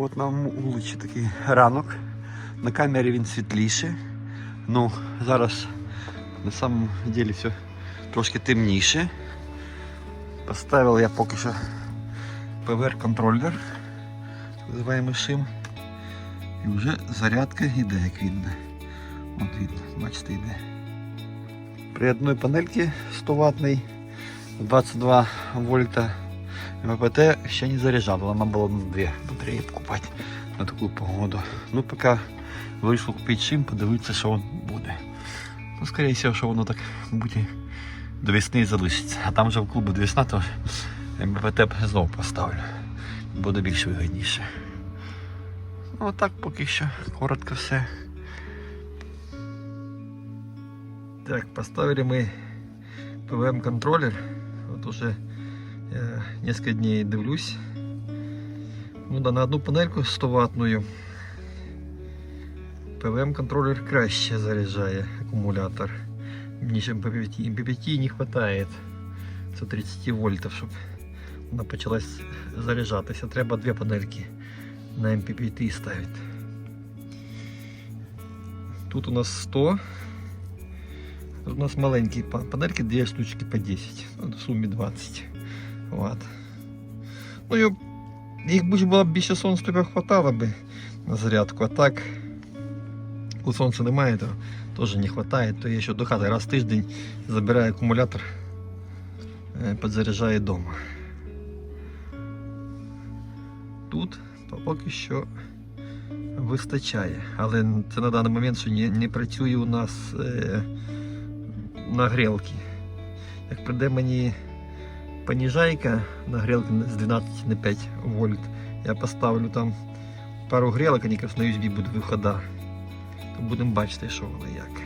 От на вулиці такий ранок. На камері він світліше. Ну, зараз на самом деле все трошки темніше. Поставив я поки що PWR-контролер, називаємо шим. І вже зарядка йде, як видно. От видно, бачите, йде. При одній панельці 100 ваттний 22 вольта МПТ ще не заряджав, але нам було дві батареї покупати на таку погоду. Ну, поки вийшло купити шим, подивитися, що він буде. Ну, скоріше всього, що воно так буде до весни залишиться. А там вже в клубу до весна, то МПТ знову поставлю. Буде більш вигідніше. Ну, отак поки що. Коротко все. Так, поставили мы ПВМ контроллер. Вот уже несколько дней дивлюсь. Ну да, на одну панельку 100 ваттную. ПВМ контроллер краще заряджає акумулятор. Мені ще MPPT, MPPT не вистачає 130 вольтів, щоб вона почала заряджатися. Треба дві панельки на MPPT ставити. Тут у нас 100. Тут у нас маленькі па- панельки, дві штучки по 10. Ну, в сумі 20. От. Ну, їх б було б більше сонця, то б хватало би на зарядку. А так, коли сонця немає, то теж не вистачає. То я ще до хати раз в тиждень забираю акумулятор, е, підзаряджаю вдома. Тут поки що вистачає. Але це на даний момент, що не, не працює у нас е, нагрілки. Як прийде мені поніжайка нагрілки з 12 на 5 вольт, я поставлю там пару грілок, вони якраз на USB будуть вихода. То будемо бачити, що воно як.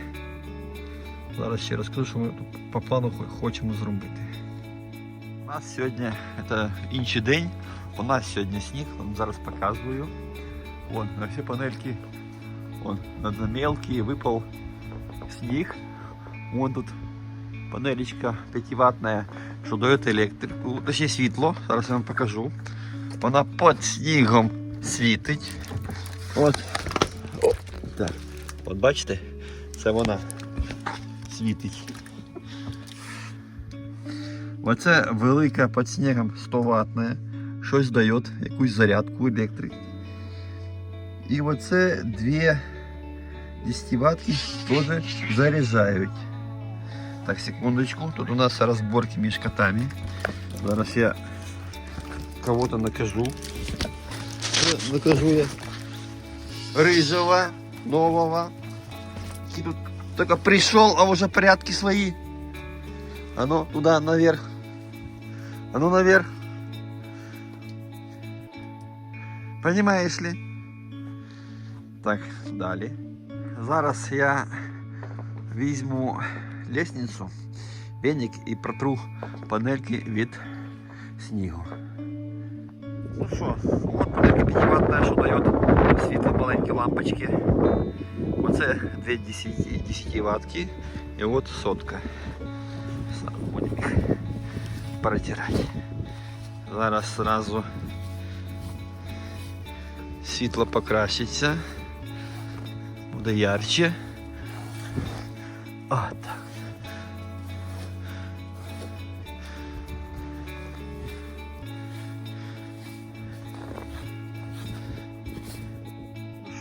Зараз ще розкажу, що ми по плану хочемо зробити. У нас сьогодні це інший день. У нас сьогодні сніг, вам зараз показую. Вон, на всі панельки. Вон, на на мелкий випав сніг. Вон тут панелечка 5-ваттная, що дає електрику, точніше світло. Зараз я вам покажу. Вона під снігом світить. От. Так. От бачите? Це вона світить. Оце велика під снігом 100 ваттна. Щось дає, якусь зарядку електрик. І оце дві 10 ватки теж заряджають. Так, секундочку. Тут у нас розборки між котами. Зараз я кого-то накажу. Э, Накажу я рыжего, нового. И тут только пришел, а уже порядки свои. А ну, туда, наверх. А ну, наверх. Понимаешь ли? Так, далі. Зараз я візьму Лестницю, веник і протру панельки від снігу. Ну що, от панелька 5 ваттна, що дає світло маленькі лампочки. Оце дві 10, 10 ватки і от сотка. Будемо їх протирати. Зараз сразу світло покращиться. Буде ярче. О,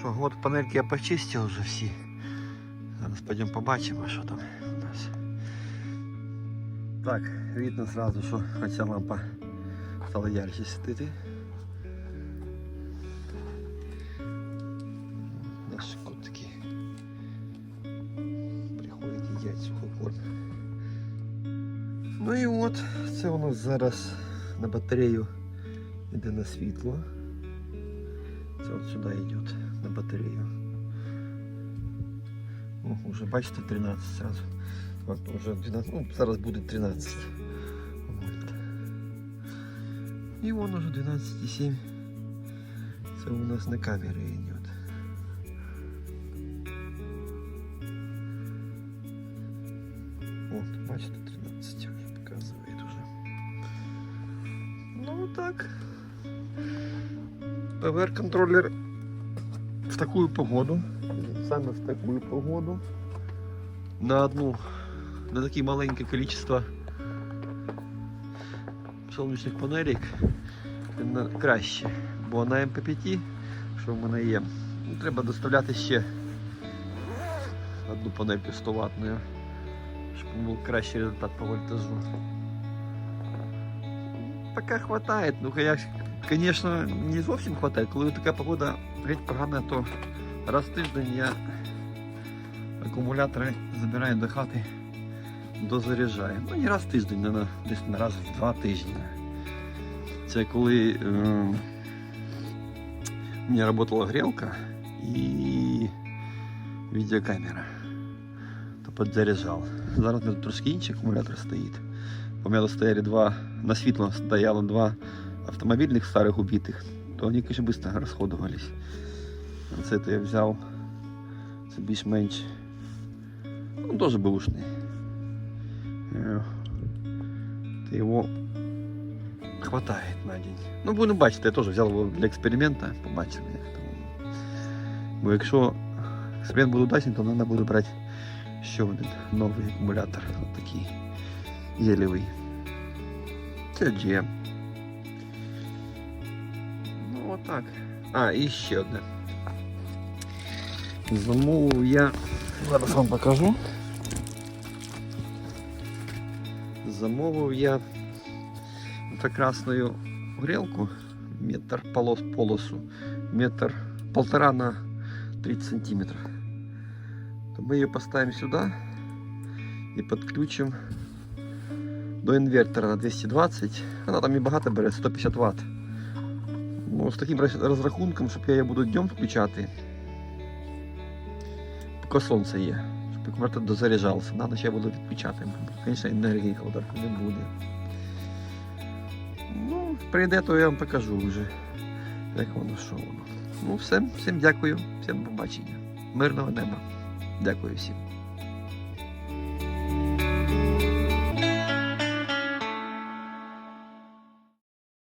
Що, от панельки я почистив вже всі. Зараз підемо побачимо, що там у нас. Так, видно сразу, що хоча лампа стала ярче світити. Наші котики приходять їдять сухокорм. Ну і от, це нас зараз на батарею йде на світло. Це от сюди йде на батарею. О, уже бачите 13 сразу. От уже 12, ну зараз буде 13 вольт. І вон уже 12,7. Це у нас на камері йде. От, бачите, 13 вже показує уже. Ну так. ПВР-контроллер в такую погоду, саме в такую погоду, на одну, на таке маленьке количество сонячних панелек краще. Бо на МП5, що в мене є, треба доставляти ще одну панельку 100 ваттную, щоб був кращий результат по вольтажу. Пока хватает, ну-ка я, конечно, не зовсім хватает. Коли така погода геть погана, то раз в тиждень я акумулятори забираю до хати, дозаряджаю. Ну не раз в тиждень, а десь на раз в два тижні. Це коли е, у мене працювала грілка і відеокамера. То підзаряджав. Зараз трошки інший акумулятор стоїть. У мене стояли два, на світло стояло два автомобільних старих убитих, то вони, конечно, быстро розходувались. Це то я взяв. Це більш-менш. Ну, теж бушний. Е, Та його хватає на день. Ну, будемо бачити, я теж взяв його для експерименту, побачимо, як там. Бо якщо експеримент буде удачний, то треба буде брати ще один новий акумулятор. Ось такий гелевий. Це GM. Ну, отак. А, і ще одне. Замовив я. Зараз вам покажу. Замовив я прекрасную грелку, метр полос, полосу, метр, полтора на 30 сантиметров. То мы ее поставим сюда и подключим до інвертора на 220. Вона там і багато бере, 150 Вт. Ну, з таким розрахунком, щоб я її буду днем включати. Поки сонце є. Щоб акумулятор дозаряджався. На ніч я буду відключати. Звісно, енергії холодильника не буде. Ну, прийде, то я вам покажу вже, як воно, що воно. Ну, все, всім дякую, всім побачення. Мирного неба. Дякую всім.